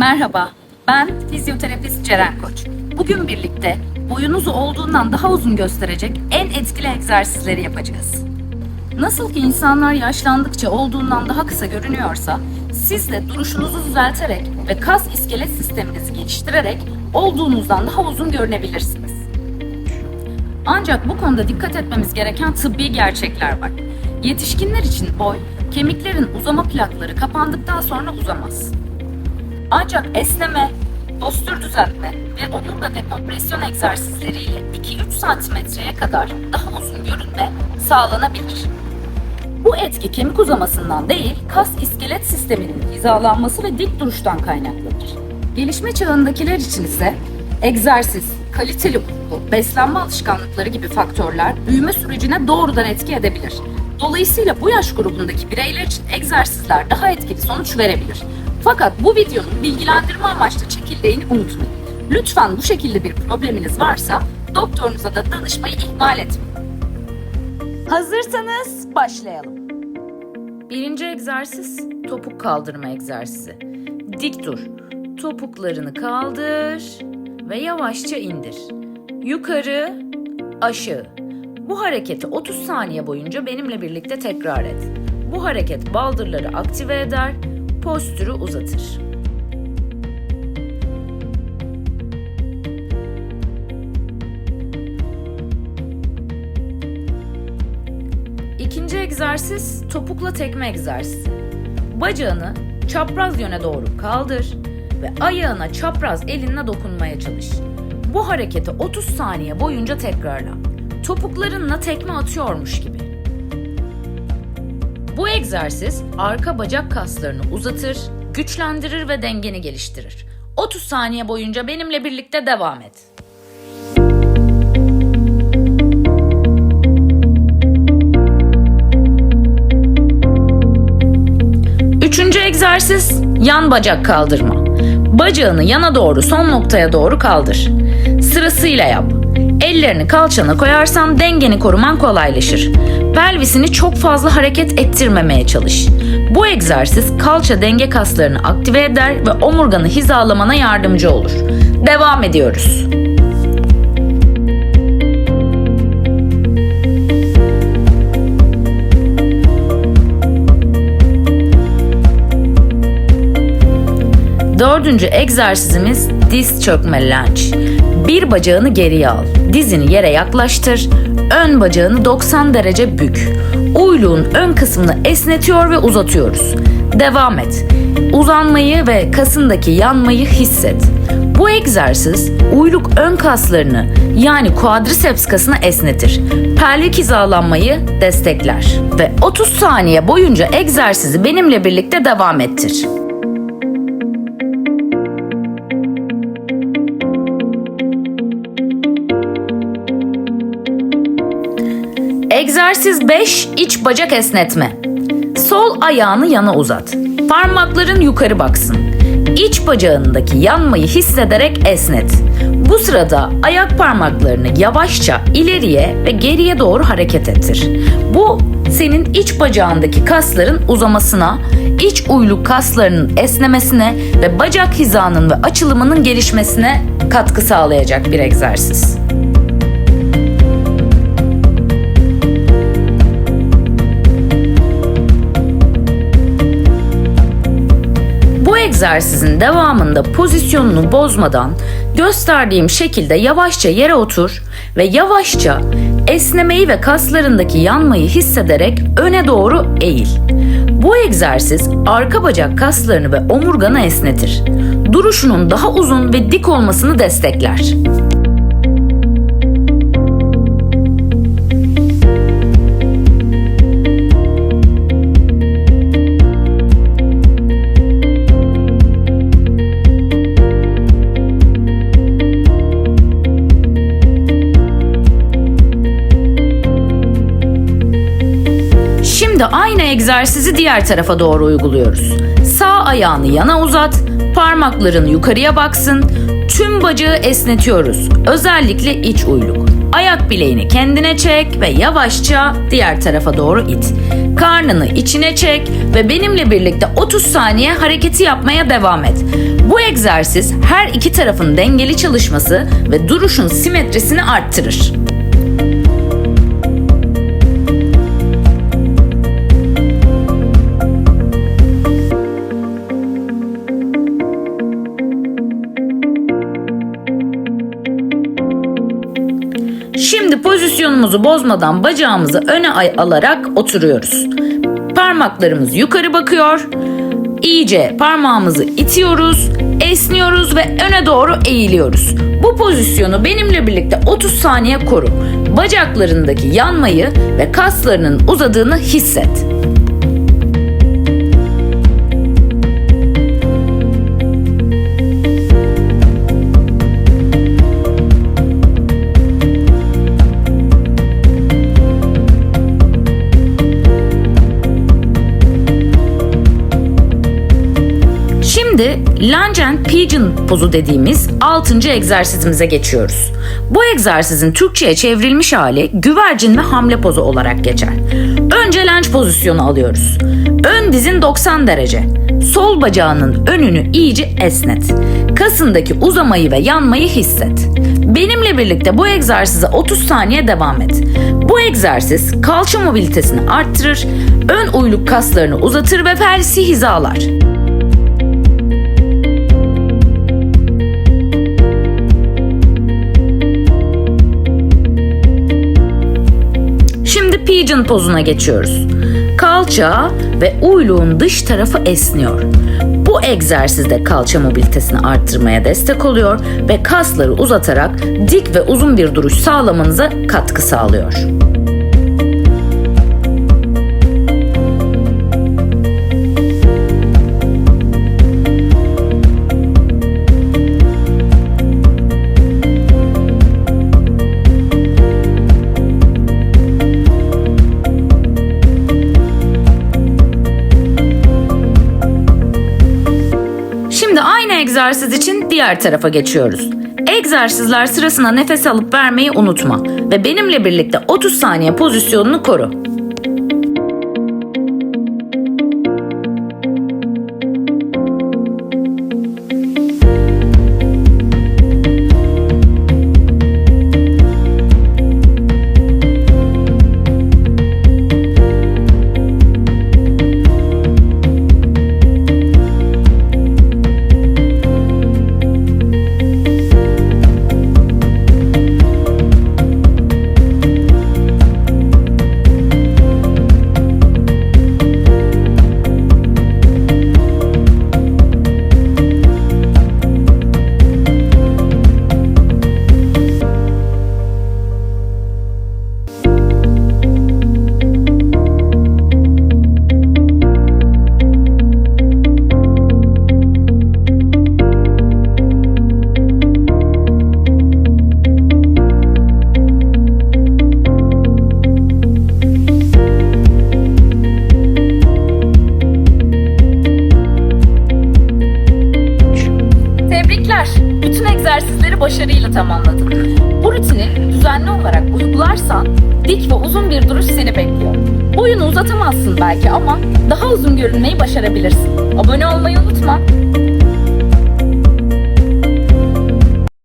Merhaba, ben fizyoterapist Ceren Koç. Bugün birlikte boyunuzu olduğundan daha uzun gösterecek en etkili egzersizleri yapacağız. Nasıl ki insanlar yaşlandıkça olduğundan daha kısa görünüyorsa, siz de duruşunuzu düzelterek ve kas iskelet sisteminizi geliştirerek olduğunuzdan daha uzun görünebilirsiniz. Ancak bu konuda dikkat etmemiz gereken tıbbi gerçekler var. Yetişkinler için boy, kemiklerin uzama plakları kapandıktan sonra uzamaz. Ancak esneme, postür düzeltme ve omurga dekompresyon egzersizleriyle 2-3 santimetreye kadar daha uzun görünme sağlanabilir. Bu etki kemik uzamasından değil, kas iskelet sisteminin hizalanması ve dik duruştan kaynaklanır. Gelişme çağındakiler için ise egzersiz, kaliteli uyku, beslenme alışkanlıkları gibi faktörler büyüme sürecine doğrudan etki edebilir. Dolayısıyla bu yaş grubundaki bireyler için egzersizler daha etkili sonuç verebilir. Fakat bu videonun bilgilendirme amaçlı çekildiğini unutmayın. Lütfen bu şekilde bir probleminiz varsa doktorunuza da danışmayı ihmal etmeyin. Hazırsanız başlayalım. Birinci egzersiz topuk kaldırma egzersizi. Dik dur. Topuklarını kaldır ve yavaşça indir. Yukarı, aşağı. Bu hareketi 30 saniye boyunca benimle birlikte tekrar et. Bu hareket baldırları aktive eder, postürü uzatır. İkinci egzersiz topukla tekme egzersizi. Bacağını çapraz yöne doğru kaldır ve ayağına çapraz elinle dokunmaya çalış. Bu hareketi 30 saniye boyunca tekrarla. Topuklarınla tekme atıyormuş gibi. Bu egzersiz arka bacak kaslarını uzatır, güçlendirir ve dengeni geliştirir. 30 saniye boyunca benimle birlikte devam et. Üçüncü egzersiz yan bacak kaldırma. Bacağını yana doğru son noktaya doğru kaldır. Sırasıyla yap. Ellerini kalçana koyarsan dengeni koruman kolaylaşır. Pelvisini çok fazla hareket ettirmemeye çalış. Bu egzersiz kalça denge kaslarını aktive eder ve omurganı hizalamana yardımcı olur. Devam ediyoruz. Dördüncü egzersizimiz diz çökme lunge. Bir bacağını geriye al. Dizini yere yaklaştır. Ön bacağını 90 derece bük. Uyluğun ön kısmını esnetiyor ve uzatıyoruz. Devam et. Uzanmayı ve kasındaki yanmayı hisset. Bu egzersiz uyluk ön kaslarını yani quadriceps kasını esnetir. Pelvik hizalanmayı destekler ve 30 saniye boyunca egzersizi benimle birlikte devam ettir. Egzersiz 5 iç bacak esnetme. Sol ayağını yana uzat. Parmakların yukarı baksın. İç bacağındaki yanmayı hissederek esnet. Bu sırada ayak parmaklarını yavaşça ileriye ve geriye doğru hareket ettir. Bu senin iç bacağındaki kasların uzamasına, iç uyluk kaslarının esnemesine ve bacak hizanın ve açılımının gelişmesine katkı sağlayacak bir egzersiz. Egzersizin devamında pozisyonunu bozmadan gösterdiğim şekilde yavaşça yere otur ve yavaşça esnemeyi ve kaslarındaki yanmayı hissederek öne doğru eğil. Bu egzersiz arka bacak kaslarını ve omurganı esnetir. Duruşunun daha uzun ve dik olmasını destekler. Şimdi aynı egzersizi diğer tarafa doğru uyguluyoruz. Sağ ayağını yana uzat, parmakların yukarıya baksın, tüm bacağı esnetiyoruz. Özellikle iç uyluk. Ayak bileğini kendine çek ve yavaşça diğer tarafa doğru it. Karnını içine çek ve benimle birlikte 30 saniye hareketi yapmaya devam et. Bu egzersiz her iki tarafın dengeli çalışması ve duruşun simetrisini arttırır. Pozisyonumuzu bozmadan bacağımızı öne alarak oturuyoruz. Parmaklarımız yukarı bakıyor. İyice parmağımızı itiyoruz, esniyoruz ve öne doğru eğiliyoruz. Bu pozisyonu benimle birlikte 30 saniye koru. Bacaklarındaki yanmayı ve kaslarının uzadığını hisset. Lunge and pigeon pozu dediğimiz 6. egzersizimize geçiyoruz. Bu egzersizin Türkçe'ye çevrilmiş hali güvercin ve hamle pozu olarak geçer. Önce lunge pozisyonu alıyoruz. Ön dizin 90 derece. Sol bacağının önünü iyice esnet. Kasındaki uzamayı ve yanmayı hisset. Benimle birlikte bu egzersize 30 saniye devam et. Bu egzersiz kalça mobilitesini arttırır, ön uyluk kaslarını uzatır ve pelvisi hizalar. Pigeon pozuna geçiyoruz. Kalça ve uyluğun dış tarafı esniyor. Bu egzersizde kalça mobilitesini arttırmaya destek oluyor ve kasları uzatarak dik ve uzun bir duruş sağlamanıza katkı sağlıyor. Egzersiz için diğer tarafa geçiyoruz. Egzersizler sırasında nefes alıp vermeyi unutma ve benimle birlikte 30 saniye pozisyonunu koru. Bütün egzersizleri başarıyla tamamladın. Bu rutini düzenli olarak uygularsan dik ve uzun bir duruş seni bekliyor. Boyunu uzatamazsın belki ama daha uzun görünmeyi başarabilirsin. Abone olmayı unutma.